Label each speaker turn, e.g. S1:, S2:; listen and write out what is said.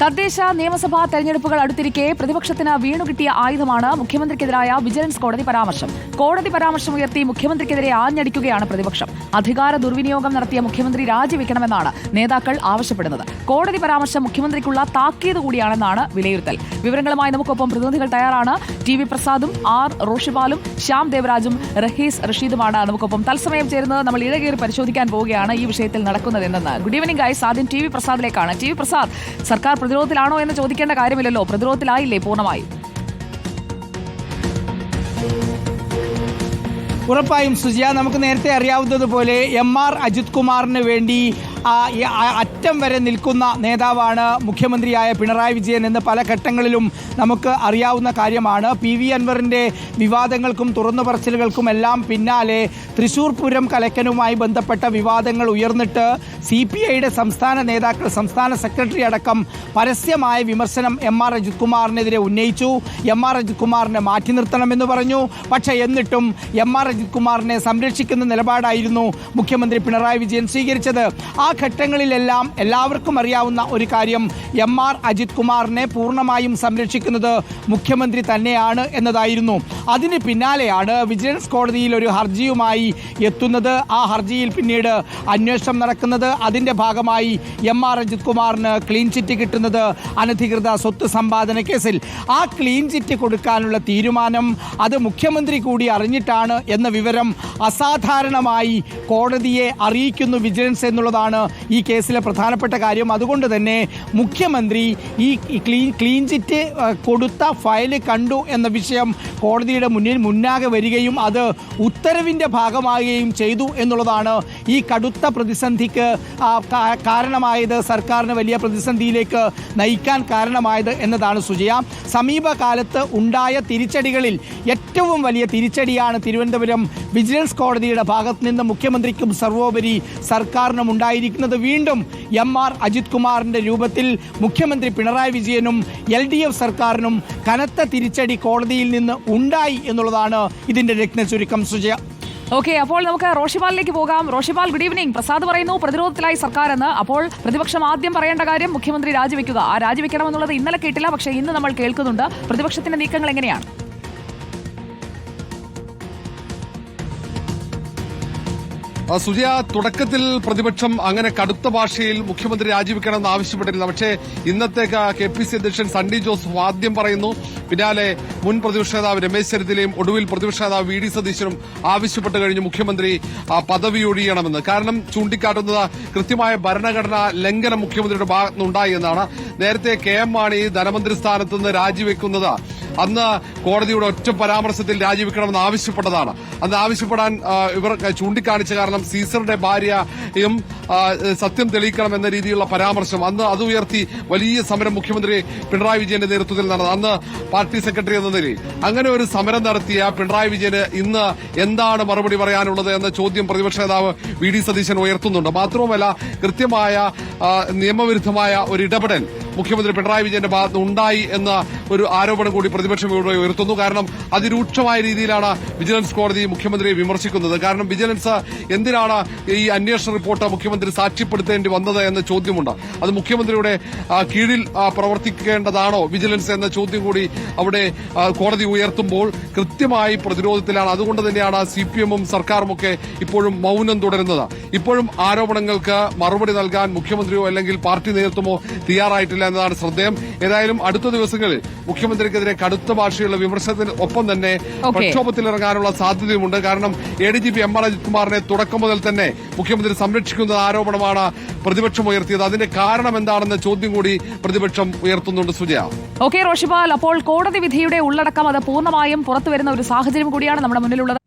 S1: തദ്ദേശ നിയമസഭാ തെരഞ്ഞെടുപ്പുകൾ അടുത്തിരിക്കെ പ്രതിപക്ഷത്തിന് വീണുകിട്ടിയ ആയുധമാണ് മുഖ്യമന്ത്രിക്കെതിരായ വിജിലൻസ് കോടതി പരാമർശം. കോടതി പരാമർശം ഉയർത്തി മുഖ്യമന്ത്രിക്കെതിരെ ആഞ്ഞടിക്കുകയാണ് പ്രതിപക്ഷം. അധികാര ദുർവിനിയോഗം നടത്തിയ മുഖ്യമന്ത്രി രാജിവെക്കണമെന്നാണ് നേതാക്കൾ ആവശ്യപ്പെടുന്നത്. കോടതി പരാമർശം മുഖ്യമന്ത്രിക്കുള്ള താക്കീത് കൂടിയാണെന്നാണ് വിലയിരുത്തൽ. വിവരങ്ങളുമായി നമുക്കൊപ്പം പ്രതിനിധികൾ തയ്യാറാണ്. ടി വി പ്രസാദും ആർ റോഷിപാലും ശ്യാം ദേവരാജും റഹീസ് റഷീദുമാണ് നമുക്കൊപ്പം. തത്സമയം ചേരുന്നത് നമ്മൾ ഇഴകേറി പരിശോധിക്കാൻ പോവുകയാണ് ഈ വിഷയത്തിൽ നടക്കുന്നത് എന്തെന്ന്. Good evening guys. ആദ്യം ടി വി പ്രസാദിലേക്കാണ്. ടി വി പ്രസാദ് സർക്കാർ പ്രതിരോധത്തിലാണോ എന്ന് ചോദിക്കേണ്ട കാര്യമില്ലല്ലോ. പ്രതിരോധത്തിലായില്ലേ പൂർണമായി?
S2: ഉറപ്പായും സുജിയ നമുക്ക് നേരത്തെ അറിയാവുന്നതുപോലെ എം ആർ അജിത് കുമാറിന് വേണ്ടി അറ്റം വരെ നിൽക്കുന്ന നേതാവാണ് മുഖ്യമന്ത്രിയായ പിണറായി വിജയൻ എന്ന് പല ഘട്ടങ്ങളിലും നമുക്ക് അറിയാവുന്ന കാര്യമാണ്. പി വി അൻവറിന്റെ വിവാദങ്ങൾക്കും തുറന്നു പറച്ചിലുകൾക്കും എല്ലാം പിന്നാലെ തൃശൂർ പൂരം കലക്കനുമായി ബന്ധപ്പെട്ട വിവാദങ്ങൾ ഉയർന്നിട്ട് സി പി ഐയുടെ സംസ്ഥാന നേതാക്കൾ സംസ്ഥാന സെക്രട്ടറി അടക്കം പരസ്യമായ വിമർശനം എം ആർ അജിത് കുമാറിനെതിരെ ഉന്നയിച്ചു. എം ആർ അജിത് കുമാറിനെ മാറ്റി നിർത്തണമെന്ന് പറഞ്ഞു. പക്ഷേ എന്നിട്ടും എം ആർ അജിത് കുമാറിനെ സംരക്ഷിക്കുന്ന നിലപാടായിരുന്നു മുഖ്യമന്ത്രി പിണറായി വിജയൻ സ്വീകരിച്ചത്. ആ ഘട്ടങ്ങളിലെല്ലാം എല്ലാവർക്കും അറിയാവുന്ന ഒരു കാര്യം എം ആർ അജിത് കുമാറിനെ പൂർണമായും സംരക്ഷിക്കുന്നത് മുഖ്യമന്ത്രി തന്നെയാണ് എന്നതായിരുന്നു. അതിന് പിന്നാലെയാണ് വിജിലൻസ് കോടതിയിൽ ഒരു ഹർജിയുമായി എത്തുന്നത്. ആ ഹർജിയിൽ പിന്നീട് അന്വേഷണം നടക്കുന്നത് അതിന്റെ ഭാഗമായി എം ആർ അജിത് കുമാറിന് ക്ലീൻ ചിറ്റ് കിട്ടുന്നത് അനധികൃത സ്വത്ത് സമ്പാദന കേസിൽ. ആ ക്ലീൻ ചിറ്റ് കൊടുക്കാനുള്ള തീരുമാനം അത് മുഖ്യമന്ത്രി കൂടി അറിഞ്ഞിട്ടാണ് എന്ന വിവരം അസാധാരണമായി കോടതിയെ അറിയിക്കുന്നു വിജിലൻസ് എന്നുള്ളതാണ് ഈ കേസിലെ പ്രധാനപ്പെട്ട കാര്യം. അതുകൊണ്ട് തന്നെ മുഖ്യമന്ത്രി ഈ ക്ലീൻ ക്ലീൻ ചിറ്റ് കൊടുത്ത ഫയൽ കണ്ടു എന്ന വിഷയം കോടതിയുടെ മുന്നിൽ മുന്നാകെ വരികയും അത് ഉത്തരവിന്റെ ഭാഗമാകുകയും ചെയ്തു എന്നുള്ളതാണ് ഈ കടുത്ത പ്രതിസന്ധിക്ക് കാരണമായത് സർക്കാരിന് വലിയ പ്രതിസന്ധിയിലേക്ക് നയിക്കാൻ കാരണമായത് എന്നതാണ് സുജയ. സമീപകാലത്ത് ഉണ്ടായ തിരിച്ചടികളിൽ ഏറ്റവും വലിയ തിരിച്ചടിയാണ് തിരുവനന്തപുരം വിജിലൻസ് കോടതിയുടെ ഭാഗത്ത് നിന്ന് മുഖ്യമന്ത്രിക്കും സർവോപരി സർക്കാരിനും ഉണ്ടായിരിക്കുന്നത് വീണ്ടും എം ആർ അജിത് കുമാറിന്റെ രൂപത്തിൽ മുഖ്യമന്ത്രി പിണറായി വിജയനും എൽ ഡി എഫ് സർക്കാരിനും കനത്ത തിരിച്ചടി കോടതിയിൽ നിന്ന് ഉണ്ടായി എന്നുള്ളതാണ് ഇതിന്റെ രത്ന ചുരുക്കം സുജയ.
S1: ഓക്കെ അപ്പോൾ നമുക്ക് റോഷിപാലിലേക്ക് പോകാം. റോഷിപാൽ ഗുഡ് ഈവനിംഗ് പ്രസാദ് പറയുന്നു പ്രതിരോധത്തിലായി സർക്കാർ എന്ന് അപ്പോൾ പ്രതിപക്ഷം ആദ്യം പറയേണ്ട കാര്യം മുഖ്യമന്ത്രി രാജിവെക്കുക. ആ രാജിവെക്കണമെന്നുള്ളത് ഇന്നലെ കേട്ടില്ല പക്ഷേ ഇന്ന് നമ്മൾ കേൾക്കുന്നുണ്ട്. പ്രതിപക്ഷത്തിന്റെ നീക്കങ്ങൾ എങ്ങനെയാണ്?
S3: സുജയ തുടക്കത്തിൽ പ്രതിപക്ഷം അങ്ങനെ കടുത്ത ഭാഷയിൽ മുഖ്യമന്ത്രി രാജിവെക്കണമെന്ന് ആവശ്യപ്പെട്ടിരുന്നു. പക്ഷേ ഇന്നത്തെ കെ പി സി അധ്യക്ഷൻ സണ്ണി ജോസഫ് ആദ്യം പറയുന്നു പിന്നാലെ മുൻ പ്രതിപക്ഷ നേതാവ് രമേശ് ചെന്നിത്തലയും ഒടുവിൽ പ്രതിപക്ഷ നേതാവ് വി ഡി സതീശനും ആവശ്യപ്പെട്ട് കഴിഞ്ഞ് മുഖ്യമന്ത്രി പദവി ഒഴിയണമെന്ന്. കാരണം ചൂണ്ടിക്കാട്ടുന്നത് കൃത്യമായ ഭരണഘടനാ ലംഘനം മുഖ്യമന്ത്രിയുടെ ഭാഗത്തുനിന്നുണ്ടായി എന്നാണ്. നേരത്തെ കെ എം മാണി ധനമന്ത്രി സ്ഥാനത്ത് നിന്ന് രാജിവെക്കുന്നത് അന്ന് കോടതിയുടെ ഒറ്റ പരാമർശത്തിൽ രാജിവെക്കണമെന്ന് ആവശ്യപ്പെട്ടതാണ്. അന്ന് ആവശ്യപ്പെടാൻ ഇവർ ചൂണ്ടിക്കാണിച്ച കാരണം സീസറുടെ ഭാര്യയും സത്യം തെളിയിക്കണം എന്ന രീതിയിലുള്ള പരാമർശം. അന്ന് അത് ഉയർത്തി വലിയ സമരം മുഖ്യമന്ത്രി പിണറായി വിജയന്റെ നേതൃത്വത്തിൽ നടന്നത്. അന്ന് പാർട്ടി സെക്രട്ടറി എന്ന നിലയിൽ അങ്ങനെ ഒരു സമരം നടത്തിയ പിണറായി വിജയന് ഇന്ന് എന്താണ് മറുപടി പറയാനുള്ളത് എന്ന ചോദ്യം പ്രതിപക്ഷ നേതാവ് വി ഡി സതീശൻ ഉയർത്തുന്നുണ്ട്. മാത്രവുമല്ല കൃത്യമായ നിയമവിരുദ്ധമായ ഒരു ഇടപെടൽ മുഖ്യമന്ത്രി പിണറായി വിജയന്റെ ഭാഗത്ത് ഉണ്ടായി എന്ന ഒരു ആരോപണം കൂടി പ്രതിപക്ഷം ഇവിടെ ഉയർത്തുന്നു. കാരണം അതിരൂക്ഷമായ രീതിയിലാണ് വിജിലൻസ് കോടതി മുഖ്യമന്ത്രിയെ വിമർശിക്കുന്നത്. കാരണം വിജിലൻസ് എന്തിനാണ് ഈ അന്വേഷണ റിപ്പോർട്ട് മുഖ്യമന്ത്രി സാക്ഷ്യപ്പെടുത്തേണ്ടി വന്നത് എന്ന ചോദ്യമുണ്ട്. അത് മുഖ്യമന്ത്രിയുടെ കീഴിൽ പ്രവർത്തിക്കേണ്ടതാണോ വിജിലൻസ് എന്ന ചോദ്യം കൂടി അവിടെ കോടതി ഉയർത്തുമ്പോൾ കൃത്യമായി പ്രതിരോധത്തിലാണ്. അതുകൊണ്ട് തന്നെയാണ് സി പി എമ്മും സർക്കാരും ഒക്കെ ഇപ്പോഴും മൌനം തുടരുന്നത്. ഇപ്പോഴും ആരോപണങ്ങൾക്ക് മറുപടി നൽകാൻ മുഖ്യമന്ത്രിയോ അല്ലെങ്കിൽ പാർട്ടി നേതൃത്വമോ തയ്യാറായിട്ടില്ല എന്നതാണ് ശ്രദ്ധേയം. ഏതായാലും അടുത്ത ദിവസങ്ങളിൽ മുഖ്യമന്ത്രിക്കെതിരെ കടുത്ത ഭാഷയുള്ള വിമർശനത്തിന് ഒപ്പം തന്നെ. പ്രക്ഷോഭത്തിലിറങ്ങാനുള്ള സാധ്യതയുമുണ്ട്. കാരണം A D G P M R Ajith കുമാറിനെ തുടക്കം മുതൽ തന്നെ മുഖ്യമന്ത്രി സംരക്ഷിക്കുന്ന ആരോപണമാണ് പ്രതിപക്ഷം ഉയർത്തിയത്. അതിന്റെ കാരണം എന്താണെന്ന ചോദ്യം കൂടി പ്രതിപക്ഷം ഉയർത്തുന്നുണ്ട് സുജയ.
S1: ഓക്കെ റോഷിപാൽ അപ്പോൾ കോടതി വിധിയുടെ ഉള്ളടക്കം അത് പൂർണമായും പുറത്തുവരുന്ന ഒരു സാഹചര്യം കൂടിയാണ് നമ്മുടെ മുന്നിലുള്ളത്.